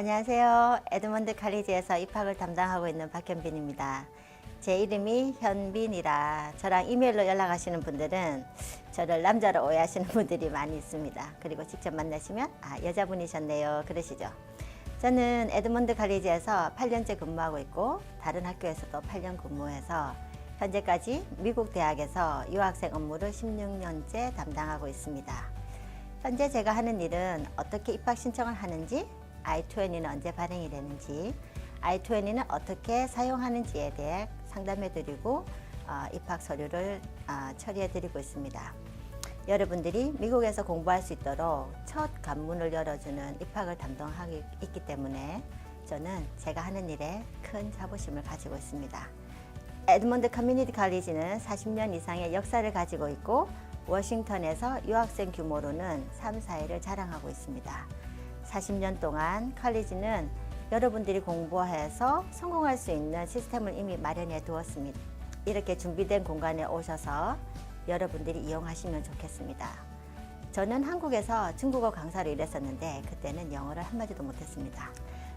안녕하세요. 에드먼드 칼리지에서 입학을 담당하고 있는 박현빈입니다. 제 이름이 현빈이라 저랑 이메일로 연락하시는 분들은 저를 남자로 오해하시는 분들이 많이 있습니다. 그리고 직접 만나시면 아 여자분이셨네요 그러시죠. 저는 에드먼드 칼리지에서 8년째 근무하고 있고 다른 학교에서도 8년 근무해서 현재까지 미국 대학에서 유학생 업무를 16년째 담당하고 있습니다. 현재 제가 하는 일은 어떻게 입학 신청을 하는지, I-20는 언제 발행이 되는지, I-20는 어떻게 사용하는지에 대해 상담해드리고 어, 입학 서류를 어, 처리해드리고 있습니다. 여러분들이 미국에서 공부할 수 있도록 첫 관문을 열어주는 입학을 담당하고 있기 때문에 저는 제가 하는 일에 큰 자부심을 가지고 있습니다. 에드먼드 커뮤니티 칼리지는 40년 이상의 역사를 가지고 있고 워싱턴에서 유학생 규모로는 3, 4위를 자랑하고 있습니다. 40년 동안 칼리지는 여러분들이 공부해서 성공할 수 있는 시스템을 이미 마련해 두었습니다. 이렇게 준비된 공간에 오셔서 여러분들이 이용하시면 좋겠습니다. 저는 한국에서 중국어 강사로 일했었는데 그때는 영어를 한마디도 못했습니다.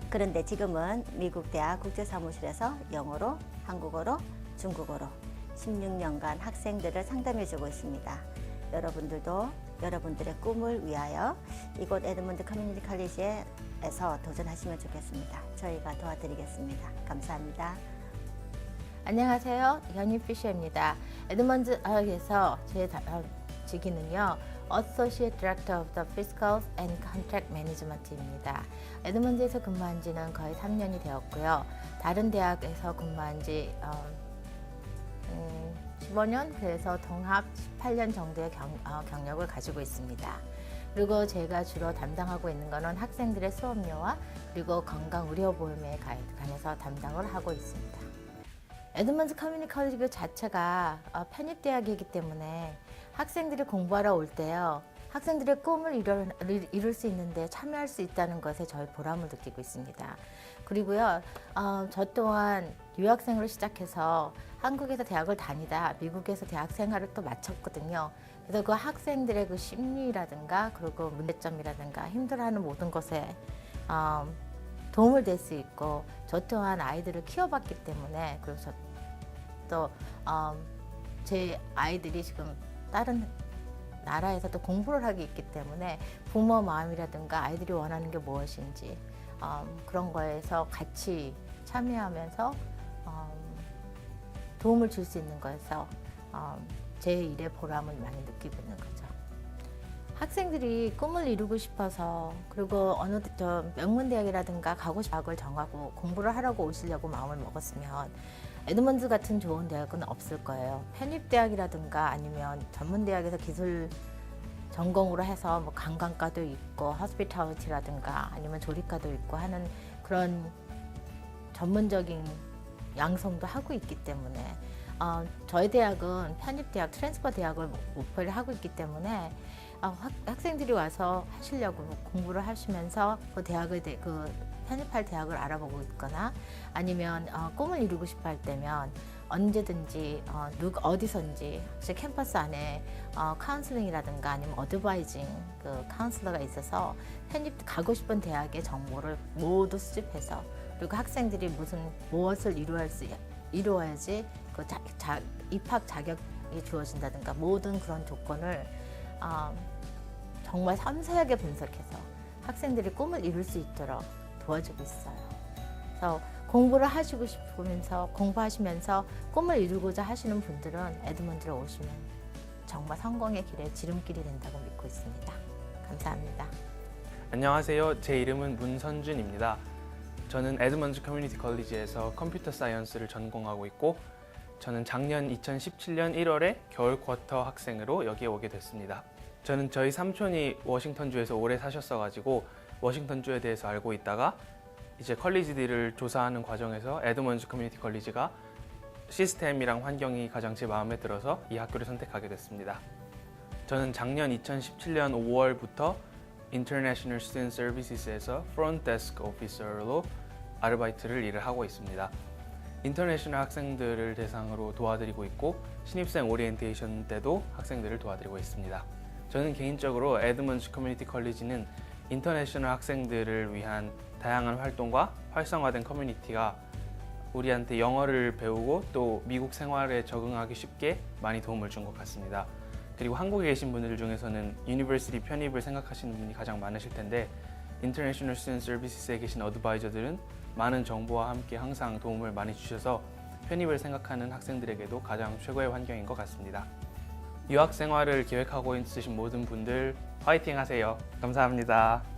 그런데 지금은 미국 대학 국제사무실에서 영어로, 한국어로, 중국어로 16년간 학생들을 상담해 주고 있습니다. 여러분들도 여러분들의 꿈을 위하여 이곳 에드먼드 커뮤니티 칼리지에서 도전하시면 좋겠습니다. 저희가 도와드리겠습니다. 감사합니다. 안녕하세요. 현희 피셔입니다. 에드먼드에서 제 직위는요. Associate Director of the Fiscal and Contract Management입니다. 에드먼드에서 근무한 지는 거의 3년이 되었고요. 다른 대학에서 근무한 지 어, 음, 15년 그래서 통합 18년 정도의 경, 어, 경력을 가지고 있습니다. 그리고 제가 주로 담당하고 있는 것은 학생들의 수업료와 그리고 건강 의료 보험에 가- 관해서 담당을 하고 있습니다. 에드먼드 커뮤니티 컬리지 그 자체가 어, 편입 대학이기 때문에 학생들이 공부하러 올 때요. 학생들의 꿈을 이룰, 이룰 수 있는데 참여할 수 있다는 것에 저희 보람을 느끼고 있습니다. 그리고요, 어, 저 또한 유학생으로 시작해서 한국에서 대학을 다니다 미국에서 대학 생활을 또 마쳤거든요. 그래서 그 학생들의 그 심리라든가 그리고 문제점이라든가 힘들어하는 모든 것에 어, 도움을 될 수 있고 저 또한 아이들을 키워봤기 때문에 그리고 저또 어, 제 아이들이 지금 다른 나라에서 또 공부를 하기 있기 때문에 부모 마음이라든가 아이들이 원하는 게 무엇인지 어, 그런 거에서 같이 참여하면서 어, 도움을 줄 수 있는 거에서 어, 제 일의 보람을 많이 느끼고 있는 거죠. 학생들이 꿈을 이루고 싶어서 그리고 어느 저 명문대학이라든가 가고 대학을 정하고 공부를 하라고 오시려고 마음을 먹었으면 에드먼드 같은 좋은 대학은 없을 거예요. 편입대학이라든가 아니면 전문대학에서 기술 전공으로 해서 뭐 관광과도 있고 허스피탈리티라든가 아니면 조리과도 있고 하는 그런 전문적인 양성도 하고 있기 때문에 어, 저희 대학은 편입대학 트랜스퍼 대학을 목표를 하고 있기 때문에 어, 학, 학생들이 와서 하시려고 공부를 하시면서 그 대학을 대- 그 편입할 대학을 알아보고 있거나 아니면 어, 꿈을 이루고 싶어 할 때면 언제든지 어, 누 어디선지 혹시 캠퍼스 안에 어, 카운슬링이라든가 아니면 어드바이징 그 카운슬러가 있어서 편입 가고 싶은 대학의 정보를 모두 수집해서 그리고 학생들이 무슨 무엇을 이루어야 수 이루어야지 그 자, 자, 입학 자격이 주어진다든가 모든 그런 조건을 어, 정말 섬세하게 분석해서 학생들이 꿈을 이룰 수 있도록 도와주고 있어요. 그래서 공부를 하시고 싶으면서 공부하시면서 꿈을 이루고자 하시는 분들은 에드먼드로 오시면 정말 성공의 길에 지름길이 된다고 믿고 있습니다. 감사합니다. 안녕하세요. 제 이름은 문선준입니다. 저는 에드먼드 커뮤니티 컬리지에서 컴퓨터 사이언스를 전공하고 있고 저는 작년 2017년 1월에 겨울 쿼터 학생으로 여기에 오게 됐습니다. 저는 저희 삼촌이 워싱턴주에서 오래 사셨어가지고 워싱턴주에 대해서 알고 있다가 이제 컬리지들을 조사하는 과정에서 에드먼드 커뮤니티 컬리지가 시스템이랑 환경이 가장 제 마음에 들어서 이 학교를 선택하게 됐습니다. 저는 작년 2017년 5월부터 International Student Services에서 Front Desk Officer로 아르바이트를 일을 하고 있습니다. 인터내셔널 학생들을 대상으로 도와드리고 있고 신입생 오리엔테이션 때도 학생들을 도와드리고 있습니다. 저는 개인적으로 에드먼즈 커뮤니티 컬리지는 인터내셔널 학생들을 위한 다양한 활동과 활성화된 커뮤니티가 우리한테 영어를 배우고 또 미국 생활에 적응하기 쉽게 많이 도움을 준 것 같습니다. 그리고 한국에 계신 분들 중에서는 유니버시티 편입을 생각하시는 분이 가장 많으실 텐데 인터내셔널 스튜던트 서비스에 계신 어드바이저들은 많은 정보와 함께 항상 도움을 많이 주셔서 편입을 생각하는 학생들에게도 가장 최고의 환경인 것 같습니다. 유학 생활을 계획하고 있으신 모든 분들 화이팅 하세요. 감사합니다.